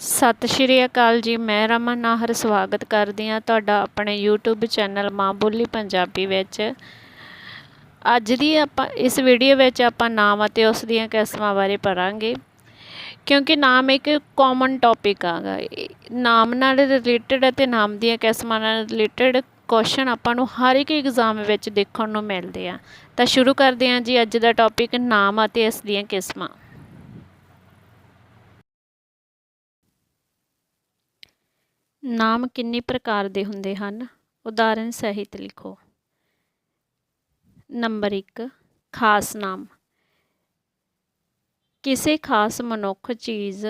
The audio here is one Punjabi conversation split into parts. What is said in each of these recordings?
ਸਤਿ ਸ਼੍ਰੀ ਅਕਾਲ ਜੀ, ਮੈਂ ਰਮਨ ਨਾਹਰ ਸਵਾਗਤ ਕਰਦੀ ਹਾਂ ਤੁਹਾਡਾ ਆਪਣੇ YouTube ਚੈਨਲ ਮਾਂ ਬੋਲੀ ਪੰਜਾਬੀ ਵਿੱਚ। ਅੱਜ ਦੀ ਆਪਾਂ, ਇਸ ਵੀਡੀਓ ਵਿੱਚ ਆਪਾਂ ਨਾਮ ਅਤੇ ਉਸ ਦੀਆਂ ਕਿਸਮਾਂ ਬਾਰੇ ਪੜਾਂਗੇ ਕਿਉਂਕਿ ਨਾਮ ਇੱਕ ਕਾਮਨ ਟੌਪਿਕ ਆਗਾ ਨਾਮ ਨਾਲ ਰਿਲੇਟਡ ਅਤੇ ਨਾਮ ਦੀਆਂ ਕਿਸਮਾਂ ਨਾਲ ਰਿਲੇਟਡ ਕੁਐਸਚਨ ਆਪਾਂ ਨੂੰ ਹਰ ਇੱਕ ਐਗਜ਼ਾਮ ਵਿੱਚ ਦੇਖਣ ਨੂੰ ਮਿਲਦੇ ਆ। ਤਾਂ ਸ਼ੁਰੂ ਕਰਦੇ ਹਾਂ ਜੀ, ਅੱਜ ਦਾ ਟੌਪਿਕ ਨਾਮ ਅਤੇ ਇਸ ਦੀਆਂ ਕਿਸਮਾਂ। ਨਾਮ ਕਿੰਨੀ ਪ੍ਰਕਾਰ ਦੇ ਹੁੰਦੇ ਹਨ? ਉਦਾਹਰਣ ਸਹਿਤ ਲਿਖੋ। ਨੰਬਰ 1 ਖਾਸ ਨਾਮ। ਕਿਸੇ ਖਾਸ ਮਨੁੱਖ, ਚੀਜ਼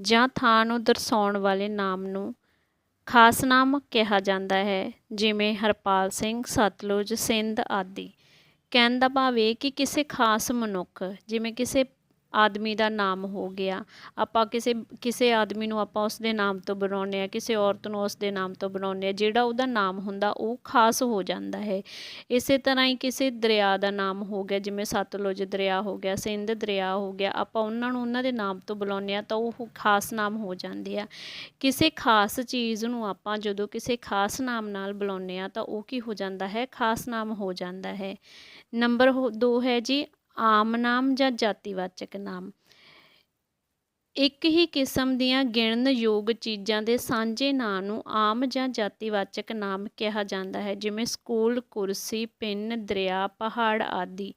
ਜਾਂ ਥਾਂ ਨੂੰ ਦਰਸਾਉਣ ਵਾਲੇ ਨਾਮ ਨੂੰ ਖਾਸ ਨਾਮ ਕਿਹਾ ਜਾਂਦਾ ਹੈ, ਜਿਵੇਂ ਹਰਪਾਲ ਸਿੰਘ, ਸਤਲੁਜ, ਸਿੰਧ ਆਦਿ। ਕਹਿਣ ਦਾ ਭਾਵ ਇਹ ਕਿ ਕਿਸੇ ਖਾਸ ਮਨੁੱਖ, ਜਿਵੇਂ ਕਿਸੇ ਆਦਮੀ ਦਾ ਨਾਮ ਹੋ ਗਿਆ। ਆਪਾਂ ਕਿਸੇ ਕਿਸੇ ਆਦਮੀ ਨੂੰ ਆਪਾਂ ਉਸ ਦੇ ਨਾਮ ਤੋਂ ਬਣਾਉਂਦੇ ਆ ਕਿਸੇ ਔਰਤ ਨੂੰ ਉਸ ਦੇ ਨਾਮ ਤੋਂ ਬਣਾਉਂਦੇ ਆ ਜਿਹੜਾ ਉਹਦਾ ਨਾਮ ਹੁੰਦਾ ਉਹ ਖਾਸ ਹੋ ਜਾਂਦਾ ਹੈ। ਇਸੇ ਤਰ੍ਹਾਂ ਹੀ ਕਿਸੇ ਦਰਿਆ ਦਾ ਨਾਮ ਹੋ ਗਿਆ, ਜਿਵੇਂ ਸਤਲੁਜ ਦਰਿਆ ਹੋ ਗਿਆ, ਸਿੰਧ ਦਰਿਆ ਹੋ ਗਿਆ, ਆਪਾਂ ਉਹਨਾਂ ਨੂੰ ਉਹਨਾਂ ਦੇ ਨਾਮ ਤੋਂ ਬੁਲਾਉਂਦੇ ਆ ਤਾਂ ਉਹ ਖਾਸ ਨਾਮ ਹੋ ਜਾਂਦੇ ਆ। ਕਿਸੇ ਖਾਸ ਚੀਜ਼ ਨੂੰ ਆਪਾਂ ਜਦੋਂ ਕਿਸੇ ਖਾਸ ਨਾਮ ਨਾਲ ਬੁਲਾਉਂਦੇ ਆ ਤਾਂ ਉਹ ਕੀ ਹੋ ਜਾਂਦਾ ਹੈ? ਖਾਸ ਨਾਮ ਹੋ ਜਾਂਦਾ ਹੈ। ਨੰਬਰ 2 ਹੈ ਜੀ ਆਮ ਨਾਮ ਜਾਂ ਜਾਤੀਵਾਚਕ ਨਾਮ? ਇੱਕ ਹੀ ਕਿਸਮ ਦੀਆਂ ਗਿਣਨਯੋਗ ਚੀਜ਼ਾਂ ਦੇ ਸਾਂਝੇ ਨਾਂ ਨੂੰ ਆਮ ਜਾਂ ਜਾਤੀਵਾਚਕ ਨਾਮ ਕਿਹਾ ਜਾਂਦਾ ਹੈ, ਜਿਵੇਂ ਸਕੂਲ, ਕੁਰਸੀ, ਪਿੰਨ, ਦਰਿਆ, ਪਹਾੜ ਆਦਿ।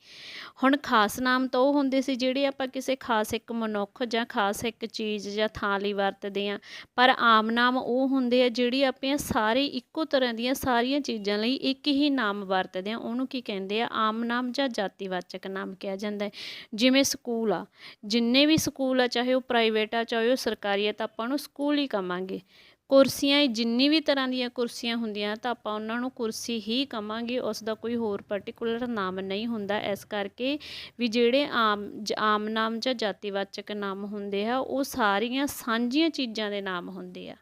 ਹੁਣ ਖਾਸ ਨਾਮ ਤਾਂ ਉਹ ਹੁੰਦੇ ਸੀ ਜਿਹੜੇ ਆਪਾਂ ਕਿਸੇ ਖਾਸ ਇੱਕ ਮਨੁੱਖ ਜਾਂ ਖਾਸ ਇੱਕ ਚੀਜ਼ ਜਾਂ ਥਾਂ ਲਈ ਵਰਤਦੇ ਹਾਂ, ਪਰ ਆਮ ਨਾਮ ਉਹ ਹੁੰਦੇ ਆ ਜਿਹੜੀ ਆਪਾਂ ਸਾਰੇ ਇੱਕੋ ਤਰ੍ਹਾਂ ਦੀਆਂ ਸਾਰੀਆਂ ਚੀਜ਼ਾਂ ਲਈ ਇੱਕ ਹੀ ਨਾਮ ਵਰਤਦੇ ਆ ਉਹਨੂੰ ਕੀ ਕਹਿੰਦੇ ਆ? ਆਮ ਨਾਮ ਜਾਂ ਜਾਤੀਵਾਚਕ ਨਾਮ ਕਿਹਾ ਜਾਂਦਾ ਹੈ। ਜਿਵੇਂ ਸਕੂਲ ਆ, ਜਿੰਨੇ ਵੀ ਸਕੂਲ ਆ, ਚਾਹੇ ਉਹ ਪ੍ਰਾਈਵੇਟ ਪ੍ਰਾਈਵੇਟ ਆ, ਚਾਹੇ ਉਹ ਸਰਕਾਰੀ ਆ, ਤਾਂ ਆਪਾਂ ਉਹਨੂੰ ਸਕੂਲ ਹੀ ਕਵਾਂਗੇ। ਕੁਰਸੀਆਂ ਜਿੰਨੀ ਵੀ ਤਰ੍ਹਾਂ ਦੀਆਂ ਕੁਰਸੀਆਂ ਹੁੰਦੀਆਂ, ਤਾਂ ਆਪਾਂ ਉਹਨਾਂ ਨੂੰ ਕੁਰਸੀ ਹੀ ਕਵਾਂਗੇ। ਉਸ ਦਾ ਕੋਈ ਹੋਰ ਪਾਰਟਿਕੂਲਰ ਨਾਮ ਨਹੀਂ ਹੁੰਦਾ। ਇਸ ਕਰਕੇ ਵੀ ਜਿਹੜੇ ਆਮ ਆਮ ਨਾਮ ਜਾਂ ਜਾਤੀਵਾਚਕ ਨਾਮ ਹੁੰਦੇ ਆ, ਉਹ ਸਾਰੀਆਂ ਸਾਂਝੀਆਂ ਚੀਜ਼ਾਂ ਦੇ ਨਾਮ ਹੁੰਦੇ ਆ।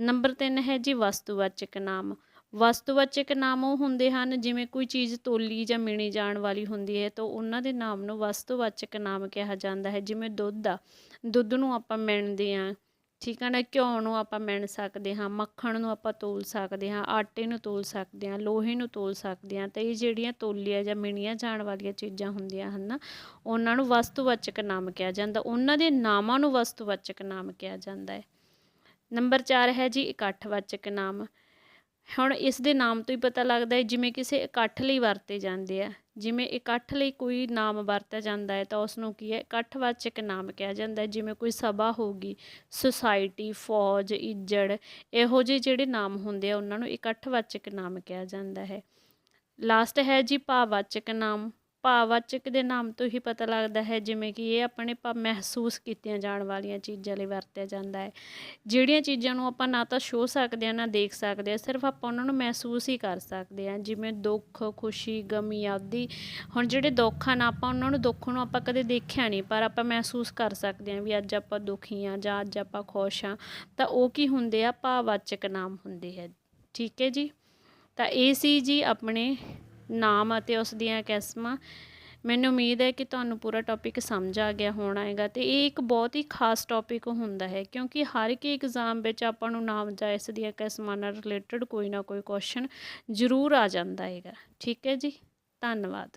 ਨੰਬਰ 3 ਹੈ ਜੀ ਵਸਤੂਵਾਚਕ ਨਾਮ। ਵਸਤੂਵਾਚਕ ਨਾਮ ਉਹ ਹੁੰਦੇ ਹਨ, ਜਿਵੇਂ ਕੋਈ ਚੀਜ਼ ਤੋਲੀ ਜਾਂ ਮਿਣੀ ਜਾਣ ਵਾਲੀ ਹੁੰਦੀ ਹੈ, ਤਾਂ ਉਹਨਾਂ ਦੇ ਨਾਮ ਨੂੰ ਵਸਤੂਵਾਚਕ ਨਾਮ ਕਿਹਾ ਜਾਂਦਾ ਹੈ, ਜਿਵੇਂ ਦੁੱਧ ਆ ਦੁੱਧ ਨੂੰ ਆਪਾਂ ਮਿਣਦੇ ਆ ਠੀਕ ਹੈ ਨਾ? ਘਿਓ ਨੂੰ ਆਪਾਂ ਮਿਣ ਸਕਦੇ ਹਾਂ, ਮੱਖਣ ਨੂੰ ਆਪਾਂ ਤੋਲ ਸਕਦੇ ਹਾਂ, ਆਟੇ ਨੂੰ ਤੋਲ ਸਕਦੇ ਹਾਂ, ਲੋਹੇ ਨੂੰ ਤੋਲ ਸਕਦੇ ਹਾਂ, ਤੇ ਇਹ ਜਿਹੜੀਆਂ ਤੋਲੀਆਂ ਜਾਂ ਮਿਣੀਆਂ ਜਾਣ ਵਾਲੀਆਂ ਚੀਜ਼ਾਂ ਹੁੰਦੀਆਂ ਹਨ ਉਹਨਾਂ ਨੂੰ ਵਸਤੂਵਾਚਕ ਨਾਮ ਕਿਹਾ ਜਾਂਦਾ। ਉਹਨਾਂ ਦੇ ਨਾਮਾਂ ਨੂੰ ਵਸਤੂਵਾਚਕ ਨਾਮ ਕਿਹਾ ਜਾਂਦਾ ਹੈ। ਨੰਬਰ 4 ਹੈ ਜੀ ਇਕੱਠਵਾਚਕ ਨਾਮ। ਹੁਣ ਇਸ ਦੇ ਨਾਮ ਤੋਂ ਹੀ ਪਤਾ ਲੱਗਦਾ ਹੈ, ਜਿਵੇਂ ਕਿਸੇ ਇਕੱਠ ਲਈ ਵਰਤੇ ਜਾਂਦੇ ਆ। ਜਿਵੇਂ ਇਕੱਠ ਲਈ ਕੋਈ ਨਾਮ ਵਰਤਿਆ ਜਾਂਦਾ ਹੈ, ਤਾਂ ਉਸ ਨੂੰ ਕੀ ਹੈ, ਇਕੱਠਵਾਚਕ ਨਾਮ ਕਿਹਾ ਜਾਂਦਾ ਹੈ। ਜਿਵੇਂ ਕੋਈ ਸਭਾ ਹੋਊਗੀ ਸੁਸਾਇਟੀ ਫੌਜ, ਇੱਜੜ, ਇਹੋ ਜਿਹੇ ਜਿਹੜੇ ਨਾਮ ਹੁੰਦੇ ਆ, ਉਹਨਾਂ ਨੂੰ ਇਕੱਠਵਾਚਕ ਨਾਮ ਕਿਹਾ ਜਾਂਦਾ ਹੈ। ਲਾਸਟ ਹੈ ਜੀ ਭਾਵਵਾਚਕ ਨਾਮ। ਭਾਵਵਾਚਕ ਦੇ ਨਾਮ ਤੋਂ ਹੀ ਪਤਾ ਲੱਗਦਾ ਹੈ, ਜਿਵੇਂ ਕਿ ਇਹ ਆਪਣੇ ਭਾਵ ਮਹਿਸੂਸ ਕੀਤੀਆਂ ਜਾਣ ਵਾਲੀਆਂ ਚੀਜ਼ਾਂ ਲਈ ਵਰਤਿਆ ਜਾਂਦਾ ਹੈ। ਜਿਹੜੀਆਂ ਚੀਜ਼ਾਂ ਨੂੰ ਆਪਾਂ ਨਾ ਤਾਂ ਛੋ ਸਕਦੇ ਆ ਨਾ ਦੇਖ ਸਕਦੇ ਆ ਸਿਰਫ ਆਪਾਂ ਉਹਨਾਂ ਨੂੰ ਮਹਿਸੂਸ ਹੀ ਕਰ ਸਕਦੇ ਆ ਜਿਵੇਂ ਦੁੱਖ, ਖੁਸ਼ੀ, ਗਮੀ, ਆਦਿ। ਹੁਣ ਜਿਹੜੇ ਦੁੱਖ ਹਨ, ਆਪਾਂ ਉਹਨਾਂ ਨੂੰ ਦੁੱਖ ਨੂੰ ਆਪਾਂ ਕਦੇ ਦੇਖਿਆ ਨਹੀਂ, ਪਰ ਆਪਾਂ ਮਹਿਸੂਸ ਕਰ ਸਕਦੇ ਆ ਵੀ ਅੱਜ ਆਪਾਂ ਦੁਖੀ ਆ ਜਾਂ ਅੱਜ ਆਪਾਂ ਖੁਸ਼ ਆ ਤਾਂ ਉਹ ਕੀ ਹੁੰਦੇ ਆ? ਭਾਵਵਾਚਕ ਨਾਮ ਹੁੰਦੇ ਹੈ। ਠੀਕ ਹੈ ਜੀ? ਤਾਂ ਇਹ ਸੀ ਜੀ ਆਪਣੇ ਨਾਮ ਅਤੇ ਉਸ ਦੀਆਂ ਕਿਸਮਾਂ। ਮੈਨੂੰ ਉਮੀਦ ਹੈ ਕਿ ਤੁਹਾਨੂੰ ਪੂਰਾ ਟੌਪਿਕ ਸਮਝ ਆ ਗਿਆ ਹੋਣਾ ਹੈਗਾ ਤੇ ਇਹ ਇੱਕ ਬਹੁਤ ਹੀ ਖਾਸ ਟੌਪਿਕ ਹੁੰਦਾ ਹੈ ਕਿਉਂਕਿ ਹਰ ਇੱਕ ਐਗਜ਼ਾਮ ਵਿੱਚ ਆਪਾਂ ਨੂੰ ਨਾਮ ਜਾਂ ਇਸ ਦੀਆਂ ਕਿਸਮਾਂ ਨਾਲ ਰਿਲੇਟਡ ਕੋਈ ਨਾ ਕੋਈ ਕੁਐਸਚਨ ਜ਼ਰੂਰ ਆ ਜਾਂਦਾ ਹੈਗਾ। ਠੀਕ ਹੈ ਜੀ? ਧੰਨਵਾਦ।